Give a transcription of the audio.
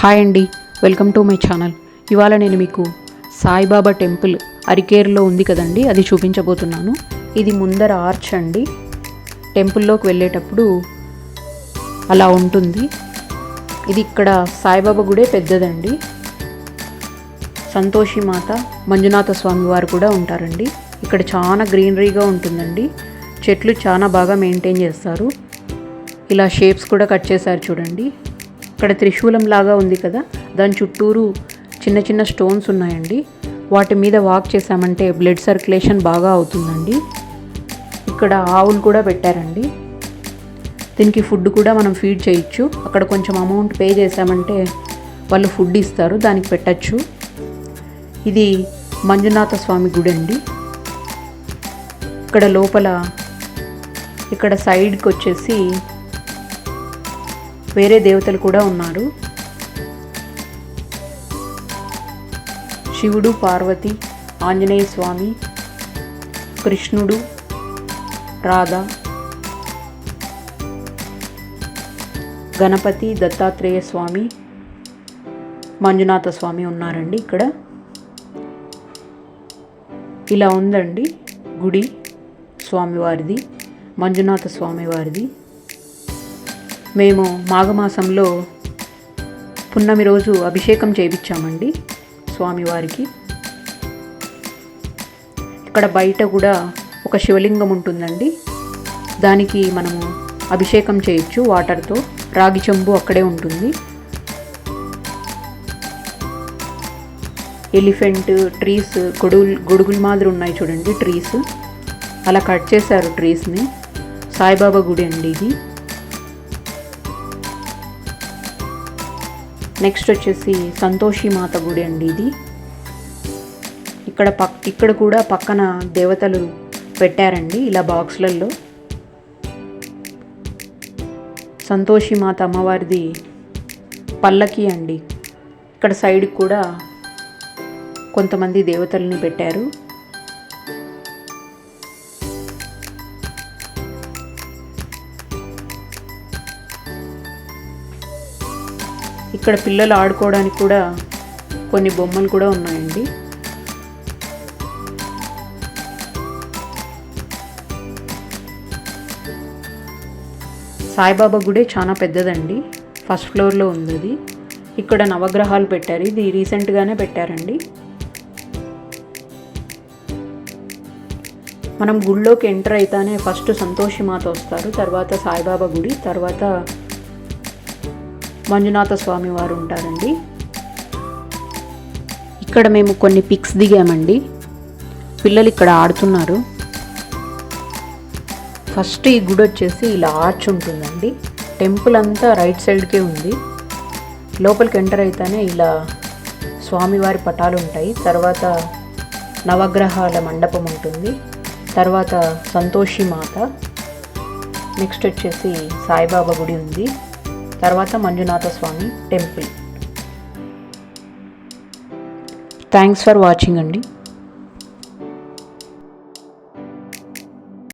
Hi అండి welcome to my channel. ఇవాళ నేను మీకు సాయిబాబా టెంపుల్ అరికేర్లో ఉంది కదండి అది చూపించబోతున్నాను. ఇది ముందర ఆర్చ్ అండి. టెంపుల్లోకి వెళ్ళేటప్పుడు అలా ఉంటుంది. ఇది ఇక్కడ సాయిబాబా గుడే పెద్దదండి. సంతోషి మాత మంజునాథ స్వామి వారు కూడా ఉంటారండి. ఇక్కడ చాలా గ్రీనరీగా ఉంటుందండి. చెట్లు చాలా బాగా మెయింటైన్ చేస్తారు. ఇలా షేప్స్ కూడా కట్ చేశారు చూడండి. ఇక్కడ త్రిశూలం లాగా ఉంది కదా. దాని చుట్టూరు చిన్న చిన్న స్టోన్స్ ఉన్నాయండి. వాటి మీద వాక్ చేసామంటే బ్లడ్ సర్క్యులేషన్ బాగా అవుతుందండి. ఇక్కడ ఆవులు కూడా పెట్టారండి. దీనికి ఫుడ్ కూడా మనం ఫీడ్ చేయొచ్చు. అక్కడ కొంచెం అమౌంట్ పే చేసామంటే వాళ్ళు ఫుడ్ ఇస్తారు దానికి పెట్టచ్చు. ఇది మంజునాథ స్వామి గుడి అండి. ఇక్కడ లోపల ఇక్కడ సైడ్కి వచ్చేసి వేరే దేవతలు కూడా ఉన్నారు. శివుడు పార్వతి ఆంజనేయ స్వామి కృష్ణుడు రాధ గణపతి దత్తాత్రేయ స్వామి మంజునాథ స్వామి ఉన్నారండి ఇక్కడ. ఇలా ఉందండి గుడి స్వామివారిది మంజునాథ స్వామివారిది. మేము మాఘమాసంలో పున్నమి రోజు అభిషేకం చేయించామండి స్వామివారికి ఇక్కడ బయట కూడా ఒక శివలింగం ఉంటుందండి. దానికి మనము అభిషేకం చేయొచ్చు వాటర్తో. రాగి చెంబు అక్కడే ఉంటుంది. ఎలిఫెంట్ ట్రీస్ గొడుగులు గొడుగుల మాదిరి ఉన్నాయి చూడండి ట్రీస్. అలా కట్ చేశారు ట్రీస్ని. సాయిబాబా గుడి అండి ఇది. నెక్స్ట్ వచ్చేసి సంతోషి మాత గుడి అండి ఇది. ఇక్కడ పక్ ఇక్కడ కూడా పక్కన దేవతలు పెట్టారండి ఇలా బాక్స్లలో. సంతోషి మాత అమ్మవారిది పల్లకి అండి. ఇక్కడ సైడ్ కూడా కొంతమంది దేవతల్ని పెట్టారు. ఇక్కడ పిల్లలు ఆడుకోవడానికి కూడా కొన్ని బొమ్మలు కూడా ఉన్నాయండి. సాయిబాబా గుడి చాలా పెద్దదండి. ఫస్ట్ ఫ్లోర్లో ఉంది అది ఇక్కడ నవగ్రహాలు పెట్టారు. ఇది రీసెంట్గానే పెట్టారండి. మనం గుళ్ళోకి ఎంటర్ అయితేనే ఫస్ట్ సంతోషి మాత వస్తారు. తర్వాత సాయిబాబా గుడి తర్వాత మంజునాథ స్వామి వారు ఉంటారండి. ఇక్కడ మేము కొన్ని పిక్స్ దిగామండి. పిల్లలు ఇక్కడ ఆడుతున్నారు. ఫస్ట్ ఈ గుడి వచ్చేసి ఇలా ఆర్చ్ ఉంటుందండి. టెంపుల్ అంతా రైట్ సైడ్కే ఉంది. లోపలికి ఎంటర్ అయితేనే ఇలా స్వామివారి పటాలు ఉంటాయి. తర్వాత నవగ్రహాల మండపం ఉంటుంది. తర్వాత సంతోషి మాత. నెక్స్ట్ వచ్చేసి సాయిబాబా గుడి ఉంది. తర్వాత Manjunatha Swamy temple. Thanks for watching అండి.